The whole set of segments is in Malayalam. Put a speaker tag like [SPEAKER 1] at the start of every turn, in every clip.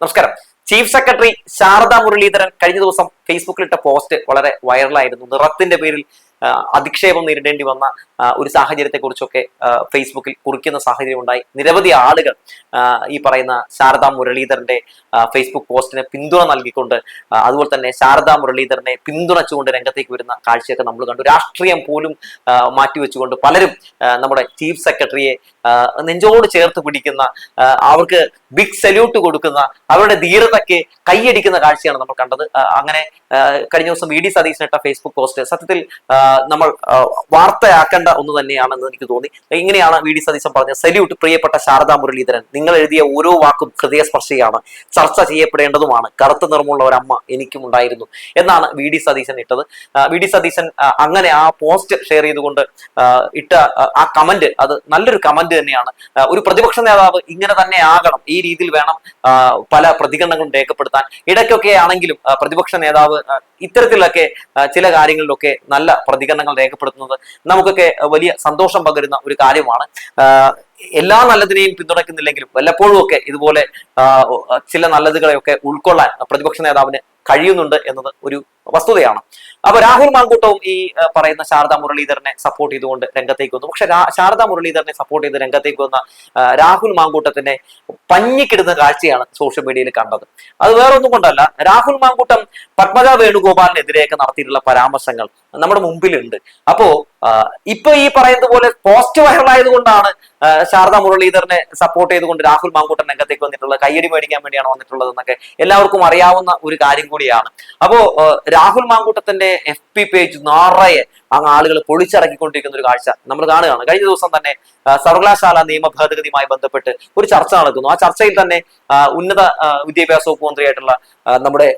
[SPEAKER 1] നമസ്കാരം. ചീഫ് സെക്രട്ടറി ശാരദാ മുരളീധരൻ കഴിഞ്ഞ ദിവസം ഫേസ്ബുക്കിലിട്ട പോസ്റ്റ് വളരെ വൈറലായിരുന്നു നിറത്തിന്റെ പേരിൽ അധിക്ഷേപം നേരിടേണ്ടി വന്ന ഒരു സാഹചര്യത്തെ കുറിച്ചൊക്കെ ഫേസ്ബുക്കിൽ കുറിക്കുന്ന സാഹചര്യം ഉണ്ടായി നിരവധി ആളുകൾ ഈ പറയുന്ന ശാരദാ മുരളീധരന്റെ ഫേസ്ബുക്ക് പോസ്റ്റിന് പിന്തുണ നൽകിക്കൊണ്ട് അതുപോലെ തന്നെ ശാരദാ മുരളീധരനെ പിന്തുണച്ചുകൊണ്ട് രംഗത്തേക്ക് വരുന്ന കാഴ്ചയൊക്കെ നമ്മൾ കണ്ടു. രാഷ്ട്രീയം പോലും മാറ്റിവെച്ചുകൊണ്ട് പലരും നമ്മുടെ ചീഫ് സെക്രട്ടറിയെ നെഞ്ചോട് ചേർത്ത് പിടിക്കുന്ന അവർക്ക് ബിഗ് സല്യൂട്ട് കൊടുക്കുന്ന അവരുടെ ധീരതയ്ക്ക് കൈയടിക്കുന്ന കാഴ്ചയാണ് നമ്മൾ കണ്ടത്. അങ്ങനെ കഴിഞ്ഞ ദിവസം വി ഡി സതീശനിട്ട ഫേസ്ബുക്ക് പോസ്റ്റ് സത്യത്തിൽ നമ്മൾ വാർത്തയാക്കേണ്ട ഒന്ന് തന്നെയാണെന്ന് എനിക്ക് തോന്നി. ഇങ്ങനെയാണ് വി ഡി സതീശൻ പറഞ്ഞത്. സല്യൂട്ട് പ്രിയപ്പെട്ട ശാരദാ മുരളീധരൻ. നിങ്ങൾ എഴുതിയ ഓരോ വാക്കും ഹൃദയസ്പർശിയാണ്. ചർച്ച ചെയ്യപ്പെടേണ്ടതുമാണ്. കറുത്ത നിറമുള്ള ഒരമ്മ എനിക്കും ഉണ്ടായിരുന്നു എന്നാണ് വി ഡി സതീശൻ ഇട്ടത്. വി ഡി സതീശൻ അങ്ങനെ ആ പോസ്റ്റ് ഷെയർ ചെയ്തുകൊണ്ട് ഇട്ട ആ, കമന്റ് അത് നല്ലൊരു കമന്റ് തന്നെയാണ്. ഒരു പ്രതിപക്ഷ നേതാവ് ഇങ്ങനെ തന്നെ ആകണം. ഈ രീതിയിൽ വേണം പല പ്രതികരണങ്ങളും രേഖപ്പെടുത്താൻ. ഇടയ്ക്കൊക്കെ ആണെങ്കിലും പ്രതിപക്ഷ നേതാവ് ഇത്തരത്തിലൊക്കെ ചില കാര്യങ്ങളിലൊക്കെ നല്ല പ്രതികരണങ്ങൾ രേഖപ്പെടുത്തുന്നത് നമുക്കൊക്കെ വലിയ സന്തോഷം പകരുന്ന ഒരു കാര്യമാണ്. എല്ലാ നല്ലതിനെയും പിന്തുണയ്ക്കുന്നില്ലെങ്കിലും വല്ലപ്പോഴും ഒക്കെ ഇതുപോലെ ചില നല്ലതുകളെയൊക്കെ ഉൾക്കൊള്ളാൻ പ്രതിപക്ഷ നേതാവിന് കഴിയുന്നുണ്ട് എന്നത് ഒരു വസ്തുതയാണ്. അപ്പൊ രാഹുൽ മാങ്കൂട്ടവും ഈ പറയുന്ന ശാരദാ മുരളീധരനെ സപ്പോർട്ട് ചെയ്തുകൊണ്ട് രംഗത്തേക്ക് വന്നു. പക്ഷെ ശാരദ മുരളീധരനെ സപ്പോർട്ട് ചെയ്ത് രംഗത്തേക്ക് വന്ന രാഹുൽ മാങ്കൂട്ടത്തിന്റെ പഞ്ഞിക്കിടുന്ന കാഴ്ചയാണ് സോഷ്യൽ മീഡിയയിൽ കണ്ടത്. അത് വേറെ ഒന്നും കൊണ്ടല്ല. രാഹുൽ മാങ്കൂട്ടം പത്മജ വേണുഗോപാലിനെതിരെയൊക്കെ നടത്തിയിട്ടുള്ള പരാമർശങ്ങൾ നമ്മുടെ മുമ്പിലുണ്ട്. അപ്പോ ഇപ്പൊ ഈ പറയുന്നത് പോലെ പോസ്റ്റ് വൈറലായത് കൊണ്ടാണ് ശാരദ മുരളീധരനെ സപ്പോർട്ട് ചെയ്തുകൊണ്ട് രാഹുൽ മാങ്കൂട്ടൻ രംഗത്തേക്ക് വന്നിട്ടുള്ളത്. കയ്യടി മേടിക്കാൻ വേണ്ടിയാണ് വന്നിട്ടുള്ളത് എന്നൊക്കെ എല്ലാവർക്കും അറിയാവുന്ന ഒരു കാര്യം കൂടിയാണ്. അപ്പോ രാഹുൽ മാങ്കൂട്ടത്തിന്റെ എഫ് പി പേജ് നിറയെ അങ്ങ് ആളുകൾ പൊളിച്ചിറക്കിക്കൊണ്ടിരിക്കുന്ന ഒരു കാഴ്ച നമ്മൾ കാണുകയാണ്. കഴിഞ്ഞ ദിവസം തന്നെ സർവകലാശാല നിയമ ഭേദഗതിയുമായി ബന്ധപ്പെട്ട് ഒരു ചർച്ച നടക്കുന്നു. ആ ചർച്ചയിൽ തന്നെ ഉന്നത വിദ്യാഭ്യാസ വകുപ്പ് മന്ത്രിയായിട്ടുള്ള നമ്മുടെ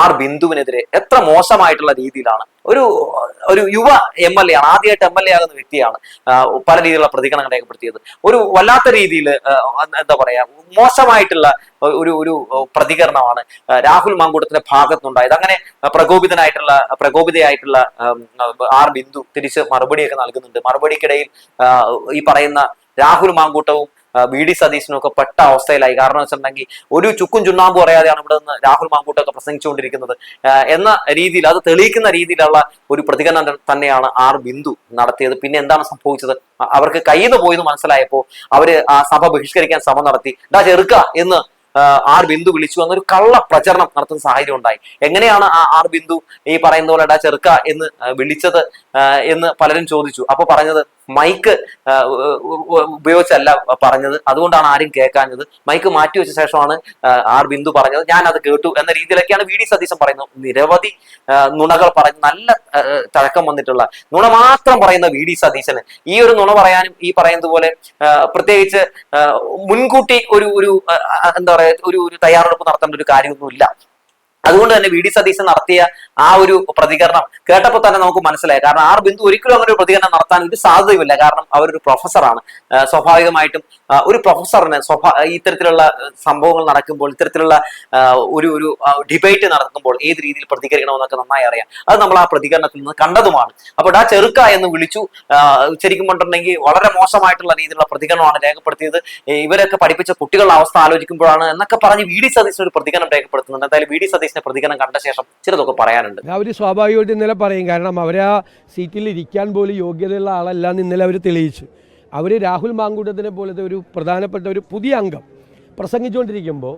[SPEAKER 1] ആർ ബിന്ദുവിനെതിരെ എത്ര മോശമായിട്ടുള്ള രീതിയിലാണ് ഒരു ഒരു യുവ എം എൽ എ ആണ് ആദ്യമായിട്ട് എം എൽ എ ആകുന്ന വ്യക്തിയാണ് പല രീതിയിലുള്ള പ്രതികരണങ്ങൾ രേഖപ്പെടുത്തിയത്. ഒരു വല്ലാത്ത രീതിയിൽ എന്താ പറയാ മോശമായിട്ടുള്ള ഒരു ഒരു പ്രതികരണമാണ് രാഹുൽ മാങ്കൂട്ടത്തിന്റെ ഭാഗത്തുനിന്നുണ്ടായത്. അങ്ങനെ പ്രകോപിതനായിട്ടുള്ള പ്രകോപിതയായിട്ടുള്ള ആർ ബിന്ദു തിരിച്ച് മറുപടിയൊക്കെ നൽകുന്നുണ്ട്. മറുപടിക്കിടയിൽ ഈ പറയുന്ന രാഹുൽ മാങ്കൂട്ടവും വി ഡി സതീശനും ഒക്കെ പെട്ട അവസ്ഥയിലായി. കാരണം വെച്ചിട്ടുണ്ടെങ്കിൽ ഒരു ചുക്കും ചുണ്ണാമ്പും അറിയാതെയാണ് ഇവിടെ നിന്ന് രാഹുൽ മാങ്കൂട്ടൊക്കെ പ്രസംഗിച്ചുകൊണ്ടിരിക്കുന്നത്. എന്ന രീതിയിൽ അത് തെളിയിക്കുന്ന രീതിയിലുള്ള ഒരു പ്രതികരണം തന്നെയാണ് ആർ ബിന്ദു നടത്തിയത്. പിന്നെ എന്താണ് സംഭവിച്ചത്? അവർക്ക് കയ്യിൽ പോയെന്ന് മനസ്സിലായപ്പോൾ അവർ ആ സഭ ബഹിഷ്കരിക്കാൻ ശ്രമം നടത്തി. ഡാ ചെറുക്ക എന്ന് ആർ ബിന്ദു വിളിച്ചു. എന്നൊരു കള്ള പ്രചരണം നടത്തുന്ന സാഹചര്യം ഉണ്ടായി. എങ്ങനെയാണ് ആ ആർ ബിന്ദു ഈ പറയുന്ന പോലെ ഡാ ചെറുക്ക എന്ന് വിളിച്ചത് എന്ന് പലരും ചോദിച്ചു. അപ്പൊ പറഞ്ഞത് മൈക്ക് ഉപയോഗിച്ചല്ല പറഞ്ഞത്. അതുകൊണ്ടാണ് ആരും കേൾക്കാഞ്ഞത്. മൈക്ക് മാറ്റി വെച്ച ശേഷമാണ് ആർ ബിന്ദു പറഞ്ഞത്. ഞാൻ അത് കേട്ടു എന്ന രീതിയിലൊക്കെയാണ് വി ഡി സതീശൻ പറയുന്നത്. നിരവധി നുണകൾ പറഞ്ഞ് നല്ല തഴക്കം വന്നിട്ടുള്ള നുണ മാത്രം പറയുന്ന വി ഡി സതീശന്. ഈ ഒരു നുണ പറയാനും ഈ പറയുന്നത് പോലെ പ്രത്യേകിച്ച് മുൻകൂട്ടി ഒരു ഒരു എന്താ പറയുക ഒരു ഒരു തയ്യാറെടുപ്പ് നടത്തേണ്ട ഒരു കാര്യമൊന്നുമില്ല. അതുകൊണ്ട് തന്നെ വി ഡി സതീശൻ നടത്തിയ ആ ഒരു പ്രതികരണം കേട്ടപ്പോൾ തന്നെ നമുക്ക് മനസ്സിലായി. കാരണം ആർ ബിന്ദു ഒരിക്കലും അങ്ങനെ ഒരു പ്രതികരണം നടത്താൻ ഒരു സാധ്യതയുമില്ല. കാരണം അവരൊരു പ്രൊഫസറാണ് സ്വാഭാവികമായിട്ടും ഒരു പ്രൊഫസറിന് സ്വഭാ ഇത്തരത്തിലുള്ള സംഭവങ്ങൾ നടക്കുമ്പോൾ ഇത്തരത്തിലുള്ള ഒരു ഒരു ഡിബേറ്റ് നടക്കുമ്പോൾ ഏത് രീതിയിൽ പ്രതികരിക്കണമെന്നൊക്കെ നന്നായി അറിയാം. അത് നമ്മൾ ആ പ്രതികരണത്തിൽ നിന്ന് കണ്ടതുമാണ്. അപ്പോൾ ആ ചെറുക്ക എന്ന് വിളിച്ചു ശരിക്കും പറഞ്ഞിട്ടുണ്ടെങ്കിൽ വളരെ മോശമായിട്ടുള്ള രീതിയിലുള്ള പ്രതികരണമാണ് രേഖപ്പെടുത്തിയത്. ഇവരൊക്കെ പഠിപ്പിച്ച കുട്ടികളുടെ അവസ്ഥ ആലോചിക്കുമ്പോഴാണ് എന്നൊക്കെ പറഞ്ഞ് വി ഡി സതീശൻ ഒരു പ്രതികരണം രേഖപ്പെടുത്തുന്നുണ്ട്. എന്തായാലും വി ഡി സതീശന്റെ പ്രതികരണം കണ്ട ശേഷം ചിലതൊക്കെ പറയാനുണ്ട്.
[SPEAKER 2] അവർ സ്വാഭാവികമായിട്ട് ഇന്നലെ പറയും. കാരണം അവർ ആ സീറ്റിൽ ഇരിക്കാൻ പോലും യോഗ്യതയുള്ള ആളല്ല എന്ന് ഇന്നലെ അവർ തെളിയിച്ചു. അവർ രാഹുൽ മാങ്കൂട്ടത്തിനെ പോലത്തെ ഒരു പ്രധാനപ്പെട്ട ഒരു പുതിയ അംഗം പ്രസംഗിച്ചുകൊണ്ടിരിക്കുമ്പോൾ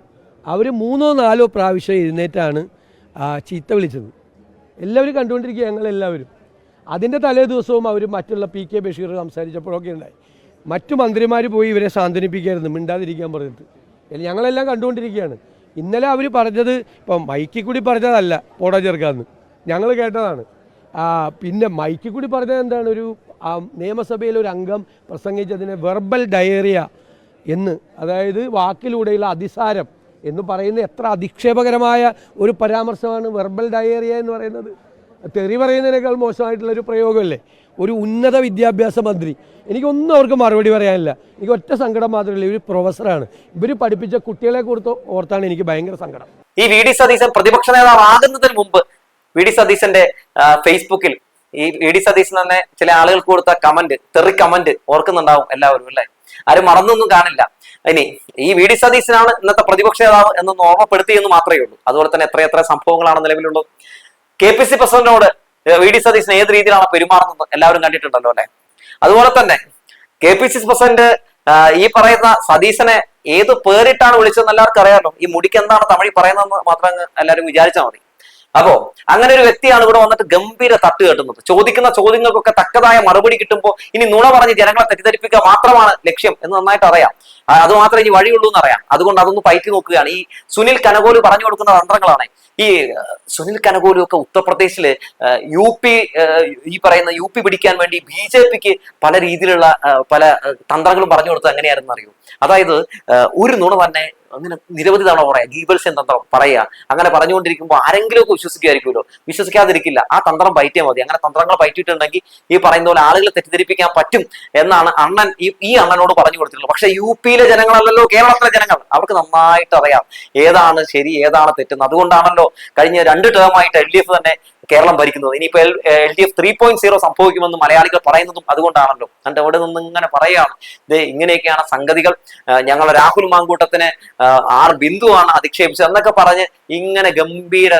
[SPEAKER 2] അവർ മൂന്നോ നാലോ പ്രാവശ്യം എഴുന്നേറ്റാണ് ചീത്ത വിളിച്ചത്. എല്ലാവരും കണ്ടുകൊണ്ടിരിക്കുക ഞങ്ങളെല്ലാവരും. അതിന്റെ തലേ ദിവസവും അവർ മറ്റുള്ള പി കെ ബഷീർ സംസാരിച്ചപ്പോഴൊക്കെ ഉണ്ടായി. മറ്റു മന്ത്രിമാർ പോയി ഇവരെ സാന്ത്വനിപ്പിക്കായിരുന്നു മിണ്ടാതിരിക്കാൻ പറഞ്ഞിട്ട്. ഞങ്ങളെല്ലാം കണ്ടുകൊണ്ടിരിക്കുകയാണ്. ഇന്നലെ അവർ പറഞ്ഞത് ഇപ്പം മൈക്കിൽ കൂടി പറഞ്ഞതല്ല പോടാ ചേർക്കാന്ന് ഞങ്ങൾ കേട്ടതാണ്. പിന്നെ മൈക്കിൽ കൂടി പറഞ്ഞത് എന്താണ്? ഒരു നിയമസഭയിൽ ഒരു അംഗം പ്രസംഗിച്ചതിനെ വെർബൽ ഡയേറിയ എന്ന് അതായത് വാക്കിലൂടെയുള്ള അതിസാരം എന്ന് പറയുന്ന എത്ര അധിക്ഷേപകരമായ ഒരു പരാമർശമാണ് വെർബൽ ഡയേറിയ എന്ന് പറയുന്നത്. തെറി പറയുന്നതിനേക്കാൾ മോശമായിട്ടുള്ള ഒരു പ്രയോഗമല്ലേ? ഒരു ഉന്നത വിദ്യാഭ്യാസ മന്ത്രി. എനിക്കൊന്നും അവർക്ക് മറുപടി പറയാനില്ല. എനിക്ക് ഒറ്റ സങ്കടം മാത്രമല്ല ഇവർ പ്രൊഫസറാണ്. ഇവർ പഠിപ്പിച്ച കുട്ടികളെ കുറിച്ച് ഓർത്താണ് എനിക്ക് ഭയങ്കര സങ്കടം.
[SPEAKER 1] ഈ വി ഡി സതീശൻ പ്രതിപക്ഷ നേതാവാകുന്നതിന് മുമ്പ് വി ഡി സതീശന്റെ ഫേസ്ബുക്കിൽ ഈ വി ഡി സതീശൻ തന്നെ ചില ആളുകൾക്ക് കൊടുത്ത കമന്റ് തെറി കമന്റ് ഓർക്കുന്നുണ്ടാവും എല്ലാവരും അല്ലേ? ആരും മറന്നൊന്നും കാണില്ല. ഇനി ഈ വി ഡി സതീശനാണ് ഇന്നത്തെ പ്രതിപക്ഷ നേതാവ് എന്നൊന്ന് ഓർമ്മപ്പെടുത്തി എന്ന് മാത്രമേ ഉള്ളൂ. അതുപോലെ തന്നെ എത്രയെത്ര സംഭവങ്ങളാണ് നിലവിലുള്ളത്. കെ പി സി പ്രസിഡന്റിനോട് വി ഡി സതീശൻ ഏത് രീതിയിലാണ് പെരുമാറുന്നത് എല്ലാവരും കണ്ടിട്ടുണ്ടല്ലോ അല്ലെ? അതുപോലെ തന്നെ കെ പി സി പ്രസിഡന്റ് ഈ പറയുന്ന സതീശനെ ഏത് പേരിട്ടാണ് വിളിച്ചതെന്ന് എല്ലാവർക്കും അറിയാമല്ലോ. ഈ മുടിക്ക് എന്താണ് തമിഴിൽ പറയുന്നതെന്ന് മാത്രം എല്ലാവരും വിചാരിച്ചാൽ മതി. അപ്പോ അങ്ങനെ ഒരു വ്യക്തിയാണ് ഇവിടെ വന്നിട്ട് ഗംഭീര തട്ട് കെട്ടുന്നത്. ചോദിക്കുന്ന ചോദ്യങ്ങൾക്കൊക്കെ തക്കതായ മറുപടി കിട്ടുമ്പോൾ ഇനി നുണ പറഞ്ഞ് ജനങ്ങളെ തെറ്റിദ്ധരിപ്പിക്കുക മാത്രമാണ് ലക്ഷ്യം എന്ന് നന്നായിട്ട് അറിയാം. അത് മാത്രമേ ഇനി വഴിയുള്ളൂ എന്നറിയാം. അതുകൊണ്ട് അതൊന്ന് പയറ്റി നോക്കുകയാണ്. ഈ സുനിൽ കനകോലി പറഞ്ഞു കൊടുക്കുന്ന തന്ത്രങ്ങളാണ്. ഈ സുനിൽ കനകോലു ഒക്കെ ഉത്തർപ്രദേശിൽ യു പി ഈ പറയുന്ന യു പി പിടിക്കാൻ വേണ്ടി ബി ജെ പിക്ക് പല രീതിയിലുള്ള പല തന്ത്രങ്ങളും പറഞ്ഞു കൊടുത്തത് എങ്ങനെയായിരുന്നു അറിയൂ? അതായത് ഒരു നുണ തന്നെ അങ്ങനെ നിരവധി തവണ പറയാം. ഗീബൽസ് എന്ന തന്ത്രം പറയുക. അങ്ങനെ പറഞ്ഞുകൊണ്ടിരിക്കുമ്പോൾ ആരെങ്കിലും ഒക്കെ വിശ്വസിക്കുമായിരിക്കുമല്ലോ. വിശ്വസിക്കാതിരിക്കില്ല. ആ തന്ത്രം പയറ്റിയാൽ മതി. അങ്ങനെ തന്ത്രങ്ങൾ പയറ്റിയിട്ടുണ്ടെങ്കിൽ ഈ പറയുന്ന പോലെ ആളുകളെ തെറ്റിദ്ധരിപ്പിക്കാൻ പറ്റും എന്നാണ് അണ്ണൻ ഈ ഈ അണ്ണനോട് പറഞ്ഞു കൊടുത്തിട്ടുള്ളത്. പക്ഷെ യു പിയിലെ ജനങ്ങളല്ലല്ലോ കേരളത്തിലെ ജനങ്ങൾ. അവർക്ക് നന്നായിട്ട് അറിയാം. ഏതാണ് ശരി ഏതാണ് തെറ്റെന്ന്. അതുകൊണ്ടാണല്ലോ കഴിഞ്ഞ രണ്ട് ടേമായിട്ട് എൽ ഡി എഫ് തന്നെ കേരളം ഭരിക്കുന്നത്. ഇനിയിപ്പോ L D F three point zero സംഭവിക്കുമെന്ന് മലയാളികൾ പറയുന്നതും അതുകൊണ്ടാണല്ലോ. എന്നിട്ട് അവിടെ നിന്ന് ഇങ്ങനെ പറയുകയാണ്. ഇത് ഇങ്ങനെയൊക്കെയാണ് സംഗതികൾ. ഞങ്ങൾ രാഹുൽ മാങ്കൂട്ടത്തിന് ആർ ബിന്ദുവാണ് അധിക്ഷേപിച്ചത് എന്നൊക്കെ പറഞ്ഞ് ഇങ്ങനെ ഗംഭീര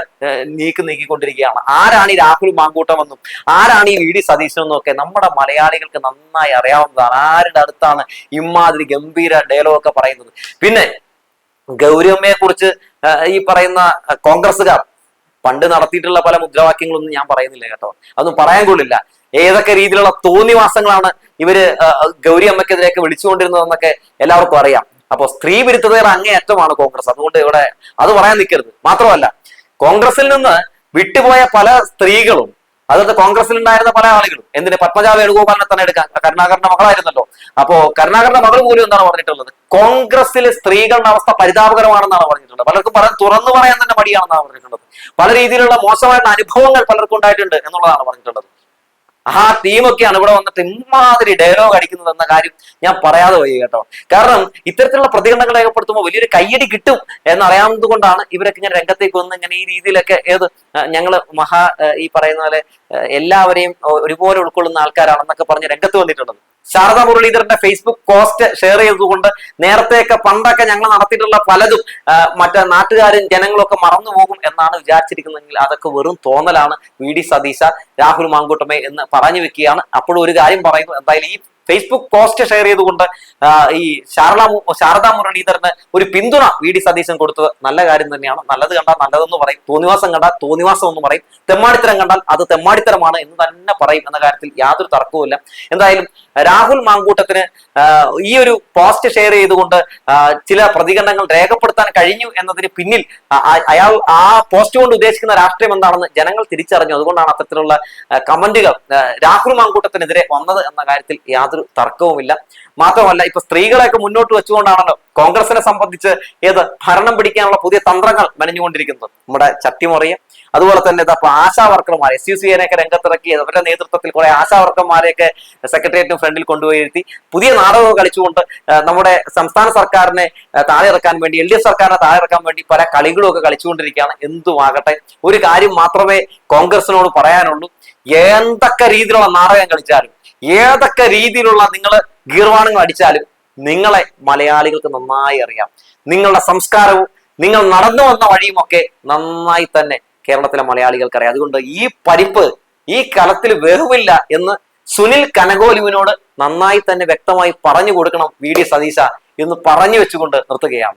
[SPEAKER 1] നീക്കി നീക്ക് നീക്കിക്കൊണ്ടിരിക്കുകയാണ്. ആരാണ് ഈ രാഹുൽ മാങ്കൂട്ടമെന്നും ആരാണ് ഈ വി ഡി സതീശനെന്നും ഒക്കെ നമ്മുടെ മലയാളികൾക്ക് നന്നായി അറിയാവുന്നതാണ്. ആരുടെ അടുത്താണ് ഇമാതിരി ഗംഭീര ഡയലോഗ് ഒക്കെ പറയുന്നത്? പിന്നെ ഗൗരവമ്മയെ കുറിച്ച് ഈ പറയുന്ന കോൺഗ്രസ്സുകാർ പണ്ട് നടത്തിയിട്ടുള്ള പല മുദ്രാവാക്യങ്ങളൊന്നും ഞാൻ പറയുന്നില്ല കേട്ടോ. അതൊന്നും പറയാൻ കൊള്ളില്ല. ഏതൊക്കെ രീതിയിലുള്ള തോന്നിവാസങ്ങളാണ് ഇവർ ഗൗരി അമ്മയ്ക്കെതിരെയൊക്കെ വിളിച്ചുകൊണ്ടിരുന്നതെന്നൊക്കെ എല്ലാവർക്കും അറിയാം. അപ്പോൾ സ്ത്രീ വിരുദ്ധതയുടെ അങ്ങേയറ്റമാണ് കോൺഗ്രസ്. അതുകൊണ്ട് ഇവിടെ അത് പറയാൻ നിൽക്കരുത് മാത്രമല്ല കോൺഗ്രസിൽ നിന്ന് വിട്ടുപോയ പല സ്ത്രീകളും അതായത് കോൺഗ്രസിൽ ഉണ്ടായിരുന്ന പല ആളുകളും. എന്തിന്? പത്മജ വേണുഗോപാലിനെ തന്നെ എടുക്കാം കരുണാകരന്റെ മകളായിരുന്നല്ലോ. അപ്പോ കരുണാകരന്റെ മകൾ പോലും എന്താണ് പറഞ്ഞിട്ടുള്ളത്? കോൺഗ്രസിലെ സ്ത്രീകളുടെ അവസ്ഥ പരിതാപകരമാണെന്നാണ് പറഞ്ഞിട്ടുള്ളത്? പലർക്കും പറയാൻ തുറന്നു പറയാൻ തന്നെ മടിയാണെന്നാണ് പറഞ്ഞിട്ടുള്ളത്. പല രീതിയിലുള്ള മോശമായിട്ടുള്ള അനുഭവങ്ങൾ പലർക്കും ഉണ്ടായിട്ടുണ്ട് എന്നുള്ളതാണ് പറഞ്ഞിട്ടുള്ളത്. ആ തീമൊക്കെയാണ് ഇവിടെ വന്നിട്ട് ഇമാതിരി ഡയലോഗ് അടിക്കുന്നത് എന്ന കാര്യം ഞാൻ പറയാതെ പോയി കേട്ടോ. കാരണം ഇത്തരത്തിലുള്ള പ്രതികരണങ്ങൾ രേഖപ്പെടുത്തുമ്പോൾ വലിയൊരു കയ്യടി കിട്ടും എന്നറിയാവുന്നത് കൊണ്ടാണ് ഇവരൊക്കെ ഇങ്ങനെ രംഗത്തേക്ക് വന്ന് ഇങ്ങനെ ഈ രീതിയിലൊക്കെ ഏത് ഞങ്ങൾ മഹാ ഈ പറയുന്ന പോലെ എല്ലാവരെയും ഒരുപോലെ ഉൾക്കൊള്ളുന്ന ആൾക്കാരാണെന്നൊക്കെ പറഞ്ഞ് രംഗത്ത് വന്നിട്ടുള്ളത്. ശാരദാ മുരളീധരന്റെ ഫേസ്ബുക്ക് പോസ്റ്റ് ഷെയർ ചെയ്തുകൊണ്ട് നേരത്തെയൊക്കെ പണ്ടൊക്കെ ഞങ്ങൾ നടത്തിയിട്ടുള്ള പലതും മറ്റേ നാട്ടുകാരും ജനങ്ങളും ഒക്കെ മറന്നു പോകും എന്നാണ് വിചാരിച്ചിരിക്കുന്നതെങ്കിൽ അതൊക്കെ വെറും തോന്നലാണ് വി ഡി സതീശ രാഹുൽ മാങ്കൂട്ടമേ എന്ന് പറഞ്ഞു വെക്കുകയാണ്. അപ്പോഴും ഒരു കാര്യം പറയുന്നു എന്തായാലും ഈ ഫേസ്ബുക്ക് പോസ്റ്റ് ഷെയർ ചെയ്തുകൊണ്ട് ഈ ശാരദാ ശാരദാ മുരളീധരന് ഒരു പിന്തുണ വി ഡി സതീശൻ കൊടുത്തത് നല്ല കാര്യം തന്നെയാണ്. നല്ലത് കണ്ടാൽ നല്ലതെന്ന് പറയും. തോന്നിവാസം കണ്ടാൽ തോന്നിവാസം എന്ന് പറയും. തെമ്മാടിത്തരം കണ്ടാൽ അത് തെമ്മാടിത്തരമാണ് എന്ന് തന്നെ പറയും എന്ന കാര്യത്തിൽ യാതൊരു തർക്കവുമില്ല. എന്തായാലും രാഹുൽ മാങ്കൂട്ടത്തിന് ഈ ഒരു പോസ്റ്റ് ഷെയർ ചെയ്തുകൊണ്ട് ചില പ്രതികരണങ്ങൾ രേഖപ്പെടുത്താൻ കഴിഞ്ഞു എന്നതിന് പിന്നിൽ അയാൾ ആ പോസ്റ്റ് കൊണ്ട് ഉദ്ദേശിക്കുന്ന രാഷ്ട്രീയം എന്താണെന്ന് ജനങ്ങൾ തിരിച്ചറിഞ്ഞു. അതുകൊണ്ടാണ് അത്തരത്തിലുള്ള കമന്റുകൾ രാഹുൽ മാങ്കൂട്ടത്തിനെതിരെ വന്നത് എന്ന കാര്യത്തിൽ യാതൊരു തർക്കവുമില്ല. മാത്രമല്ല ഇപ്പൊ സ്ത്രീകളെയൊക്കെ മുന്നോട്ട് വെച്ചുകൊണ്ടാണല്ലോ കോൺഗ്രസിനെ സംബന്ധിച്ച് ഏത് ഭരണം പിടിക്കാനുള്ള പുതിയ തന്ത്രങ്ങൾ മെനഞ്ഞുകൊണ്ടിരിക്കുന്നത്. നമ്മുടെ ചട്ടിമുറിയും അതുപോലെ തന്നെ ഇപ്പൊ ആശാ വർക്കർമാർ എസ് യു സിനെയൊക്കെ രംഗത്തിറക്കി അവരുടെ നേതൃത്വത്തിൽ കുറെ ആശാ വർക്കർമാരെയൊക്കെ സെക്രട്ടേറിയറ്റിന് ഫ്രണ്ടിൽ കൊണ്ടുപോയി ഇരുത്തി. പുതിയ നാടകം കളിച്ചുകൊണ്ട് നമ്മുടെ സംസ്ഥാന സർക്കാരിനെ താഴെ ഇറക്കാൻ വേണ്ടി എൽ ഡി എഫ് സർക്കാരിനെ താഴെ ഇറക്കാൻ വേണ്ടി പല കളികളും ഒക്കെ കളിച്ചുകൊണ്ടിരിക്കുകയാണ് എന്തുമാകട്ടെ ഒരു കാര്യം മാത്രമേ കോൺഗ്രസിനോട് പറയാനുള്ളൂ. എന്തൊക്കെ രീതിയിലുള്ള നാടകം കളിച്ചാലും ഏതൊക്കെ രീതിയിലുള്ള നിങ്ങൾ ഗീർവാണങ്ങൾ അടിച്ചാലും നിങ്ങളെ മലയാളികൾക്ക് നന്നായി അറിയാം. നിങ്ങളുടെ സംസ്കാരവും നിങ്ങൾ നടന്നു വന്ന വഴിയുമൊക്കെ നന്നായി തന്നെ കേരളത്തിലെ മലയാളികൾക്ക് അറിയാം. അതുകൊണ്ട് ഈ പരിപ്പ് ഈ കലത്തിൽ വെറുവില്ല എന്ന് സുനിൽ കനകോലുവിനോട് നന്നായി തന്നെ വ്യക്തമായി പറഞ്ഞു കൊടുക്കണം വി ഡി സതീശ എന്ന് പറഞ്ഞു വെച്ചുകൊണ്ട് നിർത്തുകയാണ്.